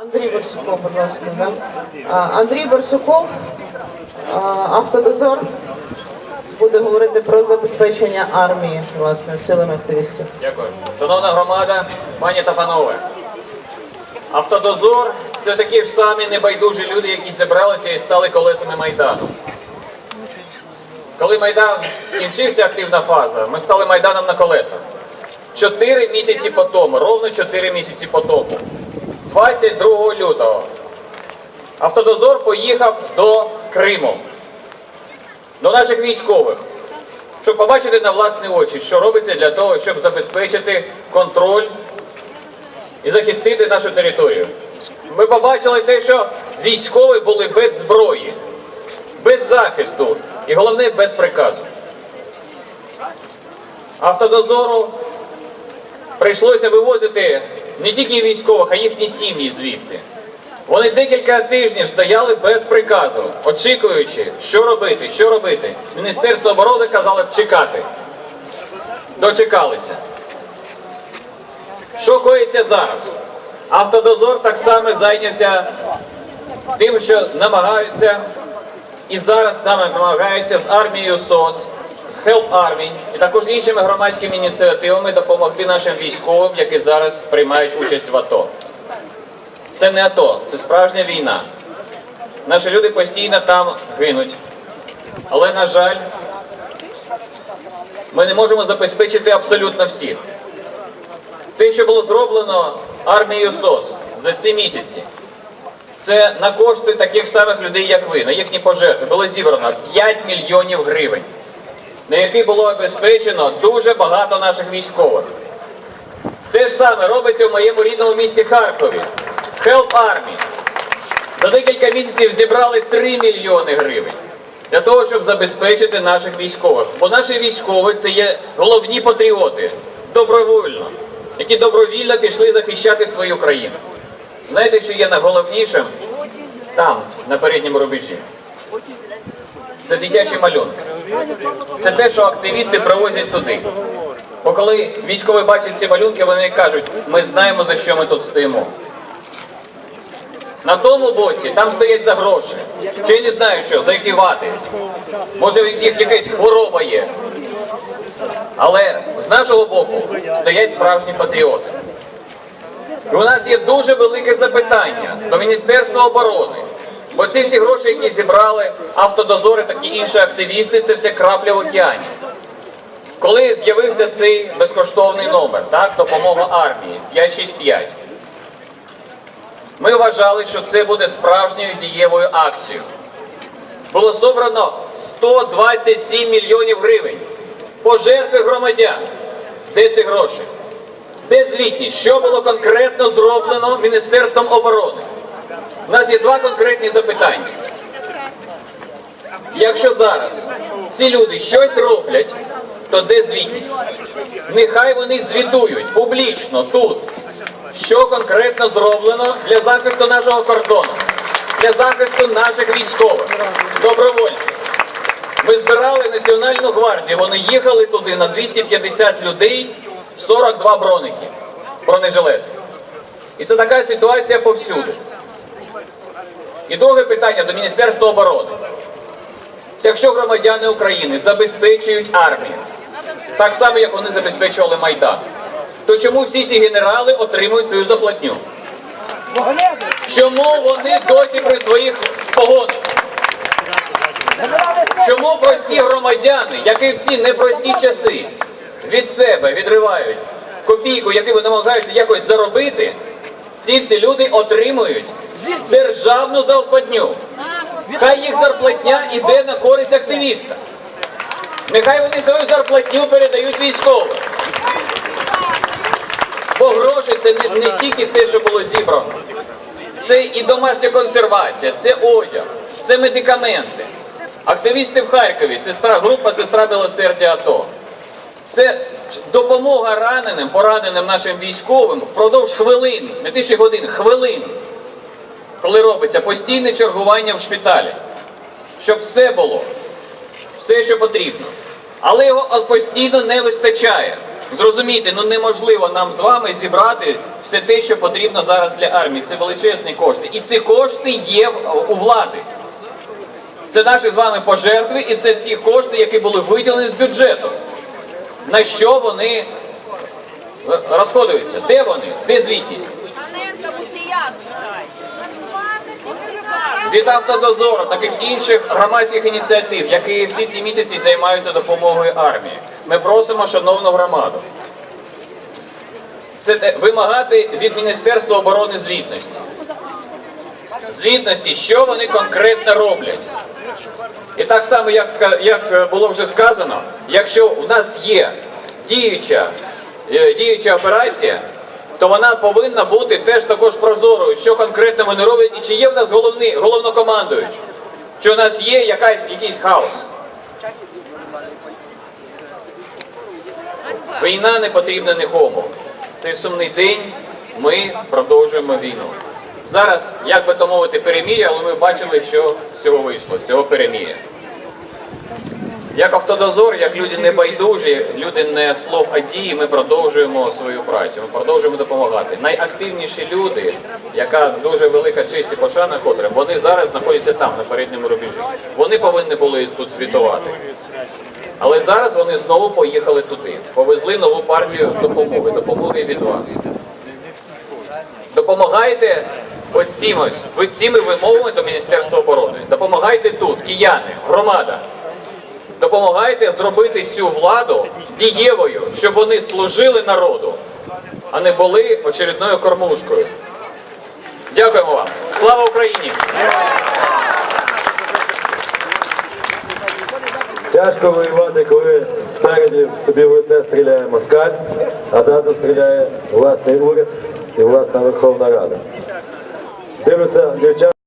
Андрій Барсуков, будь ласка. Да? Андрій Барсуков, автодозор, буде говорити про забезпечення армії, власне, силами активістів. Дякую. Шановна громада, пані та панове. Автодозор це такі ж самі небайдужі люди, які зібралися і стали колесами Майдану. Коли Майдан скінчився активна фаза, ми стали Майданом на колесах. Чотири місяці по тому, ровно чотири місяці по тому, 22 лютого, автодозор поїхав до Криму, до наших військових щоб побачити на власні очі, що робиться для того, щоб забезпечити контроль і захистити нашу територію. Ми побачили те, що військові були без зброї, без захисту і головне без приказу. Автодозору прийшлося вивозити не тільки військових, а їхні сім'ї звідти. Вони декілька тижнів стояли без приказу, очікуючи, що робити, що робити. Міністерство оборони казало чекати. Дочекалися. Що коїться зараз? Автодозор так само зайнявся тим, що намагаються і зараз нами намагаються з армією СОС, з Help Army і також іншими громадськими ініціативами допомогти нашим військовим, які зараз приймають участь в АТО. Це не АТО, це справжня війна. Наші люди постійно там гинуть. Але, на жаль, ми не можемо забезпечити абсолютно всіх. Те, що було зроблено армією СОС за ці місяці, це на кошти таких самих людей, як ви, на їхні пожертви, було зібрано 5 мільйонів гривень, на які було обезпечено дуже багато наших військових. Це ж саме робиться в моєму рідному місті Харкові. Help Army. За декілька місяців зібрали 3 мільйони гривень для того, щоб забезпечити наших військових. Бо наші військові це є головні патріоти, добровольно, які добровільно пішли захищати свою країну. Знаєте, що є найголовнішим там, на передньому рубежі? Це дитячі малюнки. Це те, що активісти привозять туди. Бо коли військові бачать ці малюнки, вони кажуть, ми знаємо, за що ми тут стоїмо. На тому боці там стоять за гроші. Чи я не знаю що, за які вати. Може, в їх якась хвороба є. Але з нашого боку стоять справжні патріоти. І у нас є дуже велике запитання до Міністерства оборони. Бо ці всі гроші, які зібрали автодозори, такі інші активісти, це все крапля в океані. Коли з'явився цей безкоштовний номер, так, допомога армії 565, ми вважали, що це буде справжньою дієвою акцією. Було собрано 127 мільйонів гривень. Пожертви громадян. Де ці гроші? Де звітність? Що було конкретно зроблено Міністерством оборони? У нас є два конкретні запитання. Якщо зараз ці люди щось роблять, то де звітність? Нехай вони звітують публічно тут, що конкретно зроблено для захисту нашого кордону, для захисту наших військових, добровольців. Ми збирали Національну гвардію, вони їхали туди на 250 людей, 42 броники, бронежилети. І це така ситуація повсюди. І друге питання до Міністерства оборони. Якщо громадяни України забезпечують армію, так само, як вони забезпечували Майдан, то чому всі ці генерали отримують свою заплатню? Чому вони досі при своїх погонах? Чому прості громадяни, які в ці непрості часи від себе відривають копійку, яку вони намагаються якось заробити, ці всі люди отримують державну зарплатню. Хай їх зарплатня іде на користь активіста. Нехай вони свою зарплатню передають військовим. Бо гроші це не, не тільки те, що було зібрано. Це і домашня консервація, це одяг, це медикаменти. Активісти в Харкові, сестра, група сестра Білосердя АТО. Це допомога раненим, пораненим нашим військовим впродовж хвилин, не тисячі годин, хвилин, коли робиться постійне чергування в шпиталі, щоб все було, все, що потрібно. Але його постійно не вистачає. Зрозумійте, ну неможливо нам з вами зібрати все те, що потрібно зараз для армії. Це величезні кошти. І ці кошти є у влади. Це наші з вами пожертви, і це ті кошти, які були виділені з бюджету. На що вони е, розходуються? Де вони? Де звітність? Від автодозору, таких інших громадських ініціатив, які всі ці місяці займаються допомогою армії. Ми просимо шановну громаду це вимагати від Міністерства оборони звітності. Звітності, що вони конкретно роблять. І так само, як, як е, було вже сказано, якщо у нас є діюча, е, діюча операція, то вона повинна бути теж також прозорою, що конкретно вони роблять, і чи є в нас головний, головнокомандуючий, чи у нас є якась, якийсь хаос. Війна не потрібна нікому. Цей сумний день ми продовжуємо війну. Зараз, як би то мовити, перемір'я, але ми бачили, що з цього вийшло, з цього перемір'я. Як автодозор, як люди не байдужі, люди не слов, а дії, ми продовжуємо свою працю, ми продовжуємо допомагати. Найактивніші люди, яка дуже велика честь і пошана котрим, вони зараз знаходяться там, на передньому рубежі. Вони повинні були тут звітувати. Але зараз вони знову поїхали туди, повезли нову партію допомоги, допомоги від вас. Допомагайте оцім ось, ви цими вимовами до Міністерства оборони. Допомагайте тут, кияни, громада. Допомагайте зробити цю владу дієвою, щоб вони служили народу, а не були очередною кормушкою. Дякуємо вам. Слава Україні! Тяжко воювати, коли спереді тобі в лице стріляє москаль, а ззаду стріляє власний уряд і власна Верховна Рада. Devlete geçer.